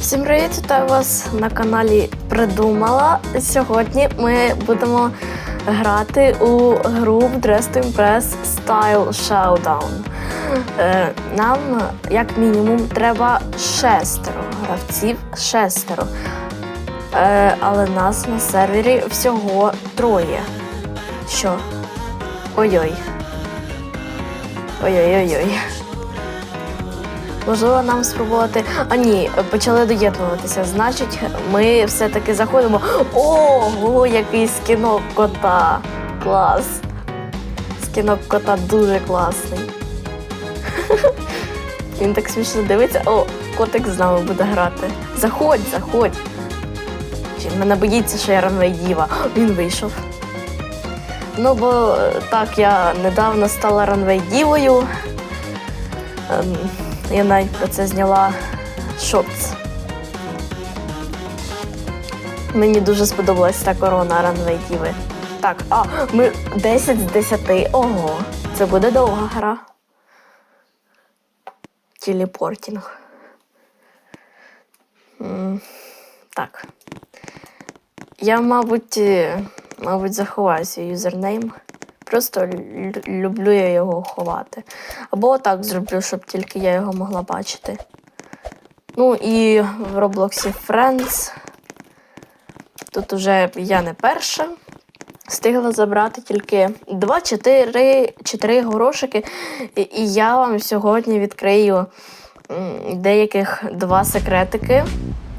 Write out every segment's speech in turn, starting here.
Всім привіт, вітаю вас на каналі Придумала. Сьогодні ми будемо грати у гру Dress to Impress Style Showdown. Е, Нам, як мінімум, треба шестеро гравців, шестеро. Е, Але нас на сервері всього троє. Що? Ой-ой. Ой-ой-ой-ой. Можливо, нам спробувати. А ні, почали доєднуватися. Значить, ми все-таки заходимо. Ого, який скінок кота! Клас! Скінок кота дуже класний. Він так смішно дивиться. О, котик з нами буде грати. Заходь, заходь. Він мене боїться, що я ранвей діва. Він вийшов. Ну, бо е, так, я недавно стала ранвей дівою. Ем, я навіть про це зняла шортс. Мені дуже сподобалась та корона Ранвей Діви. Так, а, ми 10 з 10. Ого, це буде довга гра. Телепортінг. Так. Я, мабуть, е, мабуть, заховаю свій юзернейм. Просто люблю я його ховати. Або так зроблю, щоб тільки я його могла бачити. Ну і в Роблоксі Friends. Тут уже я не перша. Встигла забрати тільки 2-4 горошики. І, і я вам сьогодні відкрию деяких два секретики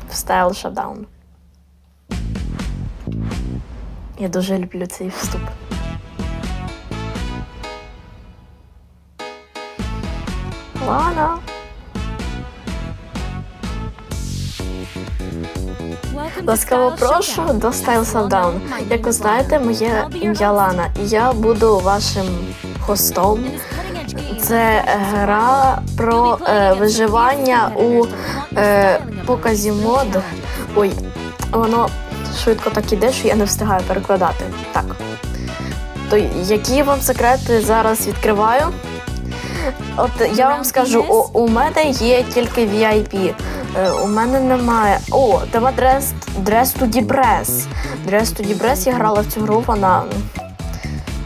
в Style Showdown. Я дуже люблю цей вступ. Лана. Ласкаво прошу до Style Showdown. Як ви знаєте, моє ім'я Лана, і я буду вашим хостом. Це гра про е, виживання у е, показі мод. Ой, воно швидко так іде, що я не встигаю перекладати. Так. То які вам секрети зараз відкриваю? От я вам скажу, у, у мене є тільки VIP. Е, у мене немає. О, тема Dress, Dress to Depress. Dress to Depress я грала в цю гру, вона.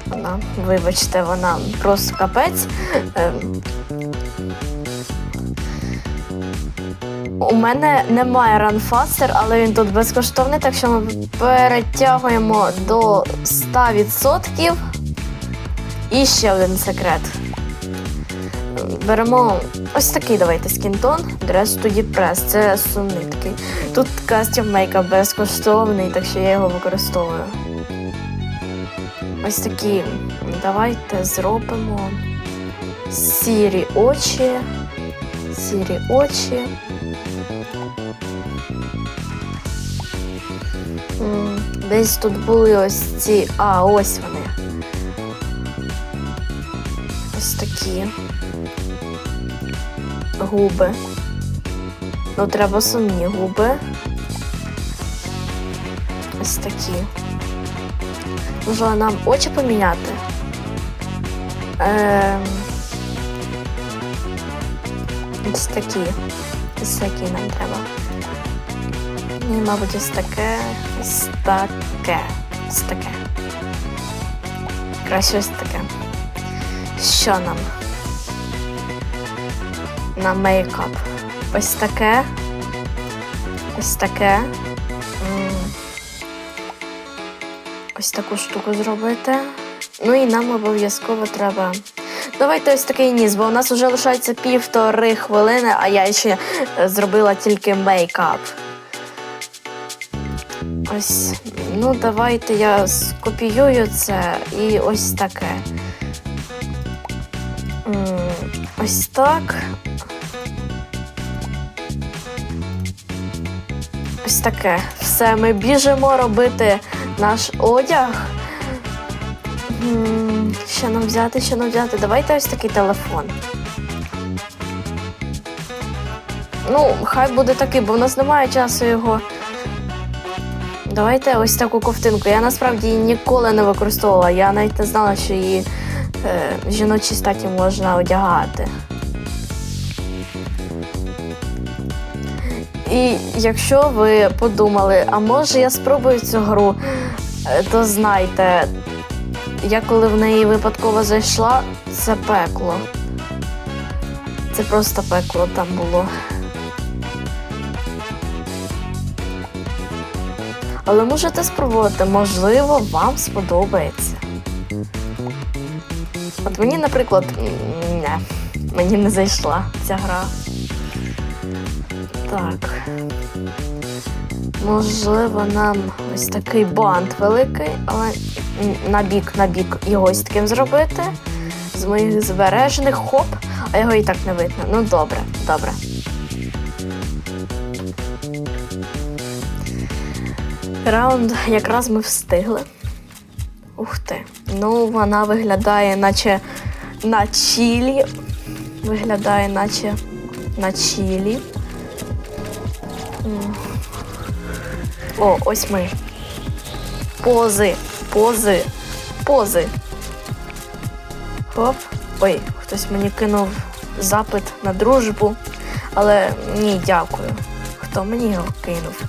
Вона, вибачте, вона просто капець. Е, у мене немає ранфастер, але він тут безкоштовний, так що ми перетягуємо до 100%. І ще один секрет. Беремо ось такий давайте скінтон, Dress to Depress. Це сумний такий. Тут кастім мейкап безкоштовний, так що я його використовую. Ось такі. Давайте зробимо сірі очі. Сірі очі. Десь тут були ось ці. А, ось вони. Ось такі губи. Ну, треба сумні губи. Ось такі. Можливо, нам очі поміняти. Ем... Ось такі. Ось такі нам треба. Ну, І, мабуть, ось таке. Ось таке. Ось таке. Краще ось таке. Що нам? На мейкап. Ось таке. Ось таке. Ось таку штуку зробити. Ну і нам обов'язково треба. Давайте ось такий ніс, бо у нас вже лишається півтори хвилини, а я ще е, зробила тільки мейкап. Ось, ну давайте я скопіюю це і ось таке. Ось так. Ось таке. Все, ми біжимо робити наш одяг. Що нам взяти, що нам взяти? Давайте ось такий телефон. Ну, хай буде такий, бо в нас немає часу його. Давайте ось таку ковтинку. Я насправді її ніколи не використовувала. Я навіть не знала, що її е, в жіночій статі можна одягати. І якщо ви подумали, а може я спробую цю гру, е, то знайте, я коли в неї випадково зайшла, це пекло. Це просто пекло там було. Але можете спробувати, можливо, вам сподобається. От мені, наприклад, не, мені не зайшла ця гра. Так. Можливо, нам ось такий бант великий, але на бік, на бік його ось таким зробити. З моїх збережених хоп, а його і так не видно. Ну добре, добре. Раунд якраз ми встигли. Ух ти. Ну, вона виглядає, наче на чілі. Виглядає, наче на чілі. О, ось ми. Пози, пози, пози. Хоп. Ой, хтось мені кинув запит на дружбу. Але ні, дякую. Хто мені його кинув?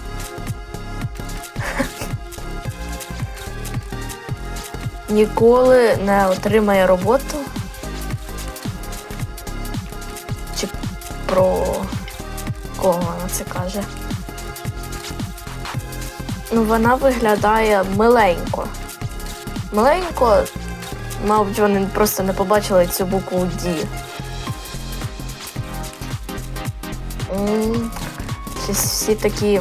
Ніколи не отримає роботу. Чи про кого вона це каже? Ну, вона виглядає миленько. Миленько, мабуть, вони просто не побачили цю букву D. Щось всі такі.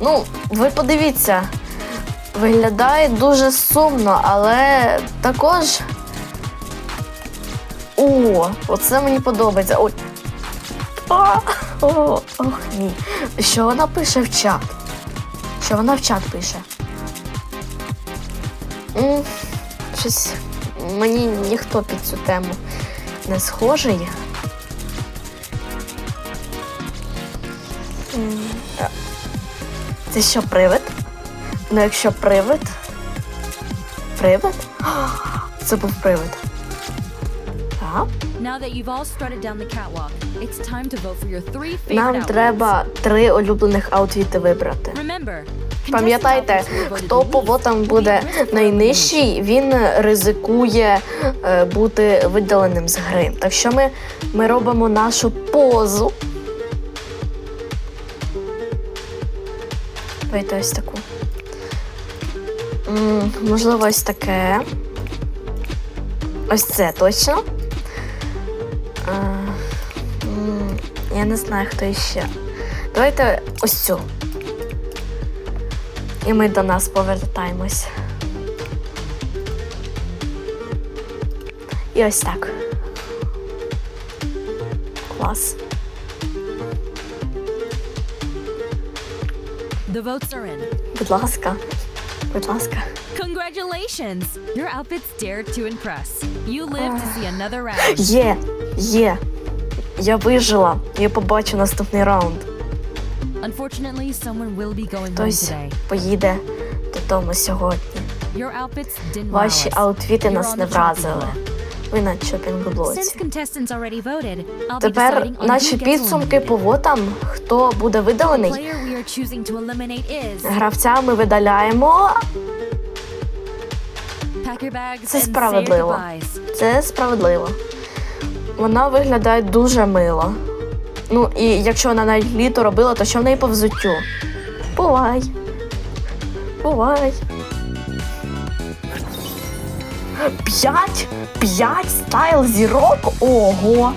Ну, ви подивіться, виглядає дуже сумно, але також. О, оце мені подобається. Ой. А, о, ох, ні. Що вона пише в чат? Що вона в чат пише? М, Щось мені ніхто під цю тему не схожий. Це що, привид? Ну, якщо привид. Привид? Це був привид. Нам outfits. треба три улюблених аутфіти вибрати. Remember, Пам'ятайте, хто по вотам буде найнижчий, він ризикує е, бути видаленим з гри. Так що ми, ми робимо нашу позу. Давайте ось таку. М, можливо, ось таке. Ось це точно. Я не знаю, хто іще. Давайте ось цю. І ми до нас повертаємось. І ось так. Клас. The votes are in. Будь ласка. Будь ласка. Congratulations! Your outfits dared to impress. You live to see another round. Є, є. Я вижила. Я побачу наступний раунд. Unfortunately, someone will be going home Хтось today. поїде додому сьогодні. Your outfits didn't wow Ваші us. аутфіти You're нас не chopping вразили. block. Ви на чопінг Since блоці. contestants already voted, I'll be Тепер deciding on наші who gets підсумки по eliminated. вотам, хто буде The видалений. player we are choosing to eliminate is Гравця ми видаляємо. pack your bags Це and say your справедливо. goodbyes. Це справедливо. Вона виглядає дуже мило. Ну, і якщо вона навіть літо робила, то що в неї по взуттю? Бувай. Бувай. П'ять? П'ять стайл зірок? Ого!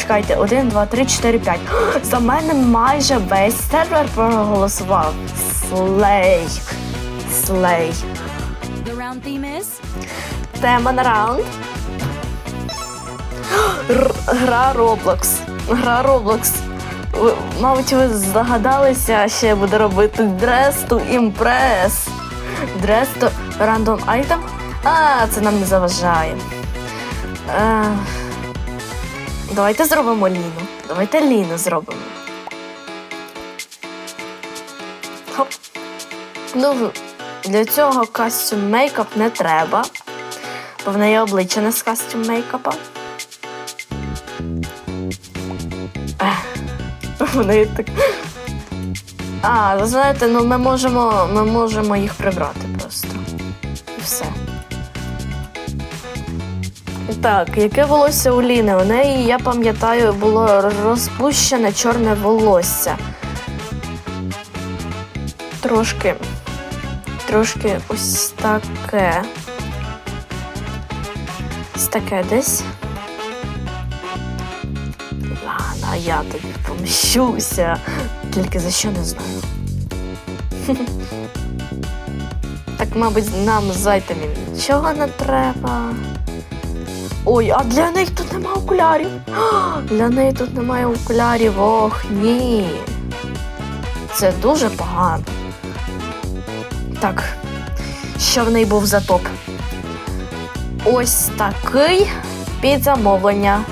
Чекайте, один, два, три, чотири, п'ять. За мене майже весь сервер проголосував. Слей. Слей. Тема на раунд. Гра Roblox. Гра Roblox. Ви, мабуть, ви здогадалися, що я буду робити Dress to Impress. Dress to Random Item. А, це нам не заважає. Е, давайте зробимо Ліну. Давайте Ліну зробимо. Хоп. Ну, для цього костюм мейкап не треба. Бо в неї обличчя не з костюм мейкапа. В неї так. А, ви знаєте, ну ми можемо, ми можемо їх прибрати просто. І все. Так, яке волосся у Ліни? У неї, я пам'ятаю, було розпущене чорне волосся. Трошки. Трошки ось таке. Ось таке десь. Я тобі помщуся. Тільки за що не знаю. Так, мабуть, нам зайти нічого не треба. Ой, а для неї тут немає окулярів. Для неї тут немає окулярів. Ох, ні. Це дуже погано. Так, що в неї був за топ? Ось такий під замовлення.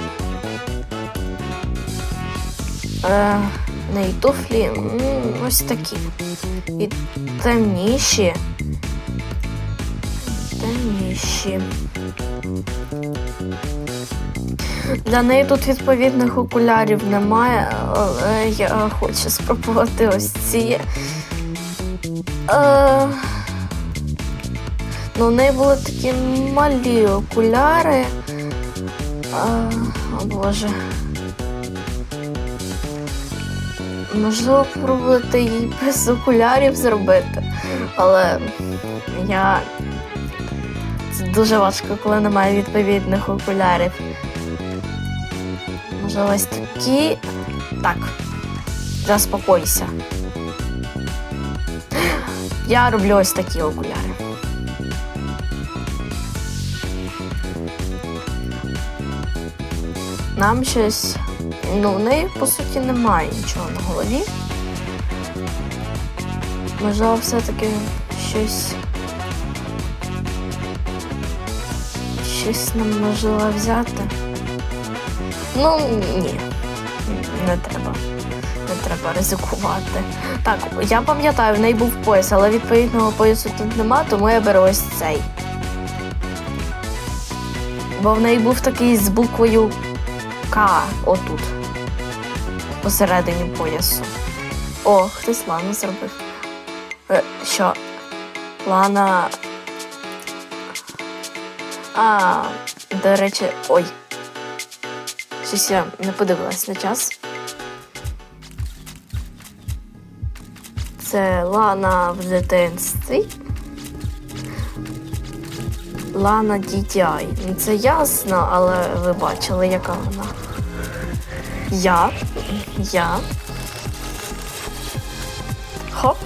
Неї туфлі м, ось такі. І темніші. Темніші. Для неї тут відповідних окулярів немає, але я хочу спробувати ось ці. Е, ну, у неї були такі малі окуляри. Е, о Боже. Можливо, пробувати її без окулярів зробити. Але я. Це дуже важко, коли немає відповідних окулярів. Можливо, ось такі. Так. Заспокойся. Я роблю ось такі окуляри. Нам щось. Ну, в неї, по суті, немає нічого на голові. Можливо, все-таки щось. Щось нам можливо взяти. Ну, ні. Не треба. Не треба ризикувати. Так, я пам'ятаю, в неї був пояс, але відповідного поясу тут нема, тому я беру ось цей. Бо в неї був такий з буквою К отут. Посередині поясу. О, хтось лану зробив. Е, що? Лана. А, до речі, ой. Щось я не подивилась на час. Це Лана в дитинстві. Лана. Ну, Це ясно, але ви бачили, яка вона. Я. Я. Хоп.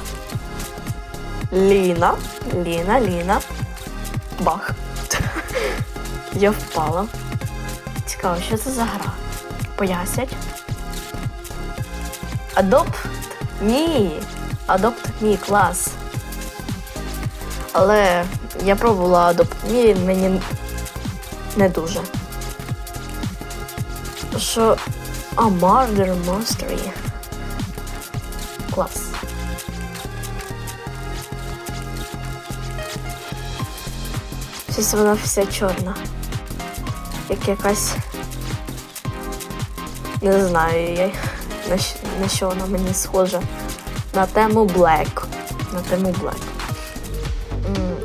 Ліна. Ліна, Ліна. Бах. Я впала. Цікаво, що це за гра? Пояснять. Adopt Me. Adopt Me клас. Але я пробувала Me, він мені не дуже. Що. А, Murder Mystery. Клас. Щось вона вся чорна. Як якась. Не знаю, я... на, що, на що вона мені схожа. На тему Black. На тему Black.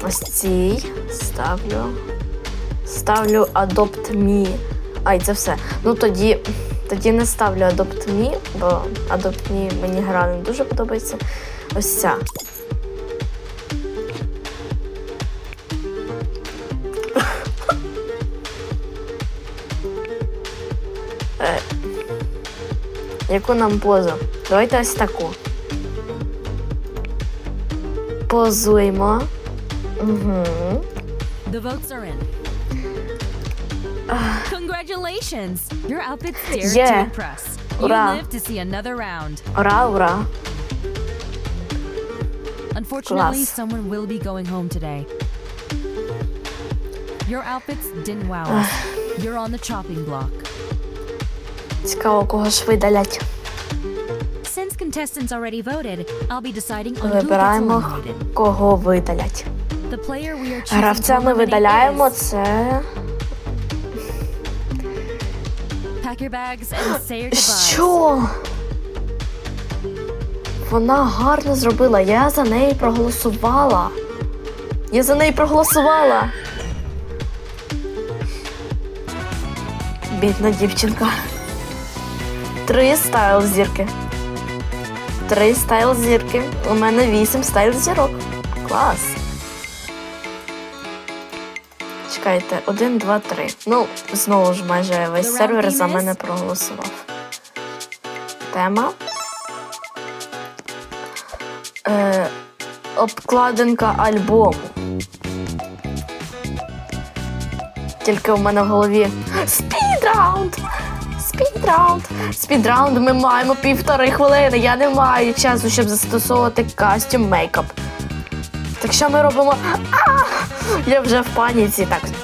Ось цій ставлю. Ставлю Adopt Me. Ай, це все. Ну тоді, тоді не ставлю Adopt Me, бо Adopt Me мені гра не дуже подобається. Ось ця. Е, Яку нам позу? Давайте ось таку. Позуємо. Угу. The votes are in. Congratulations! Your outfit's dared to impress. You Ура. live to see another round. Ура, ура. Unfortunately, Class. someone will be going home today. Your outfits didn't wow us. You're on the chopping block. Цікаво, кого ж видалять. Since contestants already voted, I'll be deciding on who gets Вибираємо, eliminated. кого видалять. The player we are choosing to Гравця ми eliminate видаляємо. is- Це. Pack your bags and say your goodbyes. Що? Вона гарно зробила. Я за неї проголосувала. Я за неї проголосувала. Бідна дівчинка. Три стайл зірки. Три стайл зірки. У мене вісім стайл зірок. Клас. Чекайте, один, два, три. Ну, знову ж майже весь сервер за мене проголосував. Тема. Е, обкладинка альбому. Тільки у мене в голові спідраунд! Спідраунд! Спідраунд ми маємо півтори хвилини. Я не маю часу, щоб застосовувати кастюм мейкап. Так що ми робимо? А! Я вже в паніці. Так.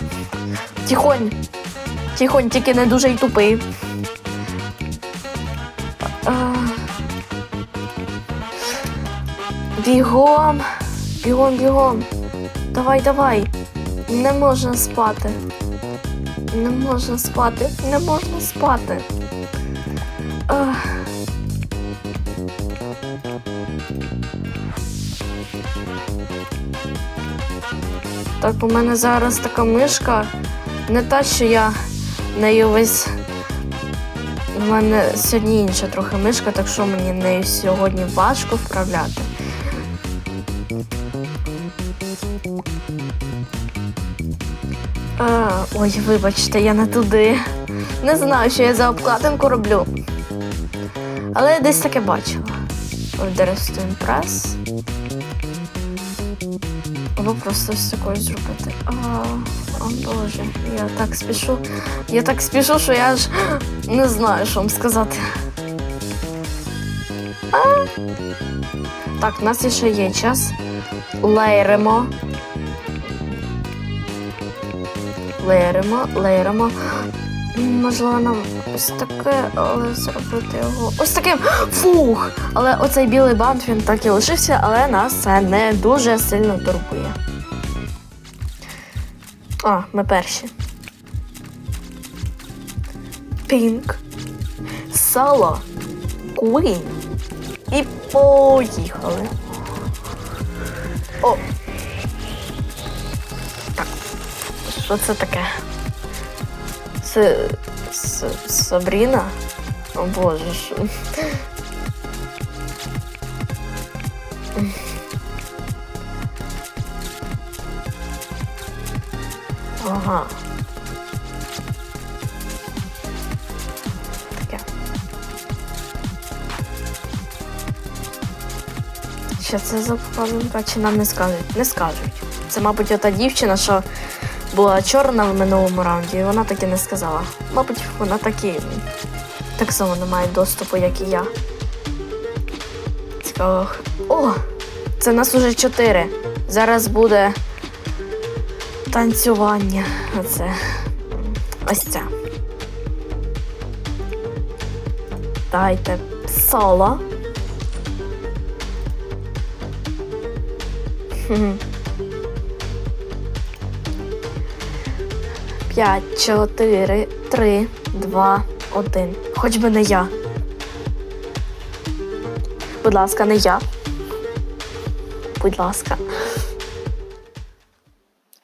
Тихонь. Тихонь, тільки не дуже й тупий. Бігом. Бігом, бігом. Давай, давай. Не можна спати. Не можна спати. Не можна спати. Ах. Так, у мене зараз така мишка. Не та, що я нею весь. У мене сьогодні інша трохи мишка, так що мені нею сьогодні важко вправляти. А, ой, вибачте, я не туди. Не знаю, що я за обкладинку роблю. Але я десь таке бачила. Impress. Або просто ось такою зробити. А, о Боже, я так спішу. Я так спішу, що я ж не знаю, що вам сказати. А? Так, у нас ще є час. Лейримо. Лейримо, лейримо. Можливо, нам ось таке, але зробити його. Ось таким. Фух! Але оцей білий бант він так і лишився, але нас це не дуже сильно турбує. А, ми перші. Пінк. Соло. Queen. І поїхали. О! Так. Що це таке? Це. С- Сабріна? О боже. Ага. Що це за вкладинка? Чи нам не скажуть? Не скажуть. Це, мабуть, ота дівчина, що була чорна в минулому раунді, і вона так і не сказала. Мабуть, вона так і так само не має доступу, як і я. Цікаво. О! Це нас уже чотири. Зараз буде танцювання. Оце. Ось це. Дайте соло. Хм. П'ять, чотири, три, два, один. Хоч би не я. Будь ласка, не я. Будь ласка.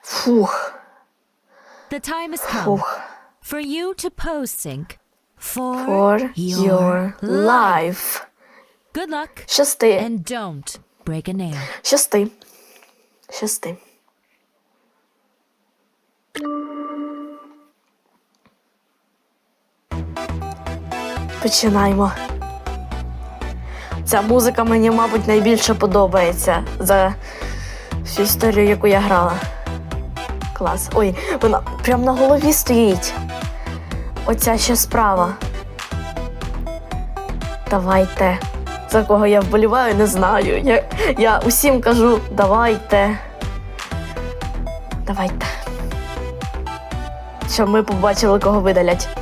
Фух, The time has come фух. for you to pose sync for, For your life. Good luck Щасти. and don't break a nail. Щасти. Щасти. Починаємо. Ця музика мені, мабуть, найбільше подобається за всю історію, яку я грала. Клас. Ой, вона прямо на голові стоїть. Оця ще справа. Давайте. За кого я вболіваю, не знаю. Я, я усім кажу, давайте. Давайте. Щоб ми побачили, кого видалять.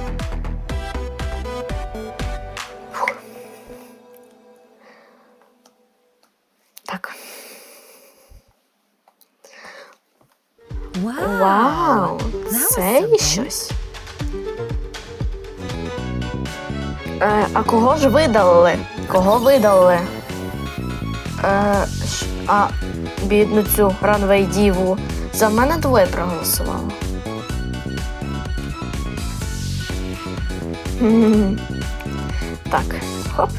Е, а кого ж видалили? Кого видалили? Е, а бідну цю ранвей діву. За мене двоє проголосувало. М. Так, хоп.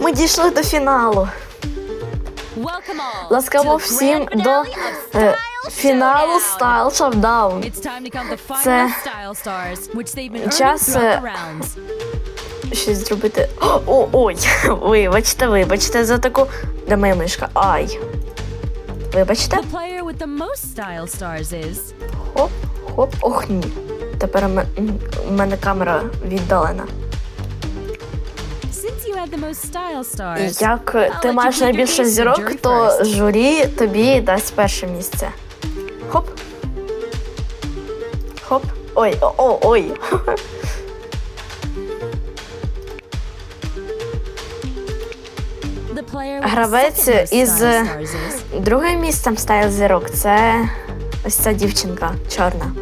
Ми дійшли до фіналу. Ласкаво всім до е, фіналу. Style Showdown. Це час, е. Щось зробити. О, ой, вибачте, вибачте за таку. Де моя мишка? Ай. Вибачте. Хоп, хоп, ох ні. Тепер у мене камера віддалена. Як ти маєш найбільше зірок, то журі тобі дасть перше місце. Хоп. Хоп. Ой, о, ой. Гравець із другим місцем стає зірок. Це ось ця дівчинка чорна.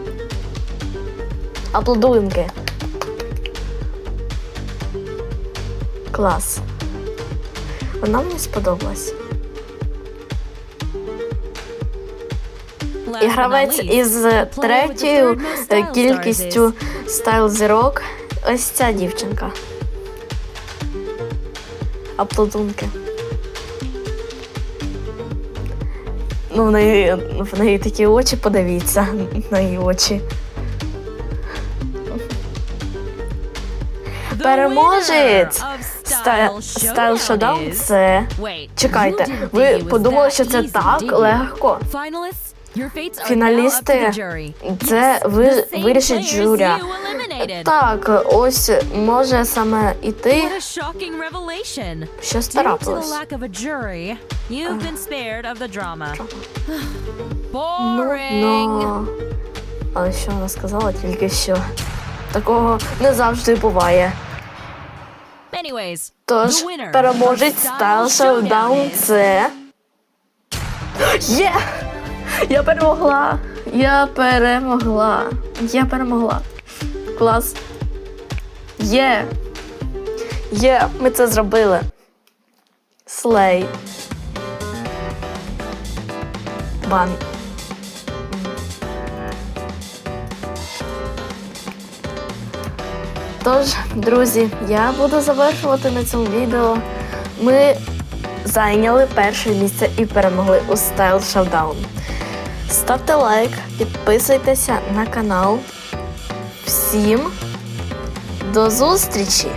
Аплодуємки. Клас. Вона мені сподобалась. І гравець із третьою е, кількістю стайл зірок. Ось ця дівчинка. Аплодунки. Ну, в неї, в неї такі очі, подивіться на її очі. Переможець Style Стайл Showdown Шодаун це. Чекайте, ви подумали, що це так легко. Фіналісти це ви вирішить журя. Так, ось може саме і ти, що drama. Ну, ну. Але що вона сказала тільки що? Такого не завжди буває. Тож, переможець Style Showdown це. Є! Я перемогла! Я перемогла! Я перемогла! Клас! Є! Є! Ми це зробили! Слей! Бан. Тож, друзі, я буду завершувати на цьому відео. Ми зайняли перше місце і перемогли у Style Showdown. Ставте лайк, підписуйтеся на канал. Всім до зустрічі!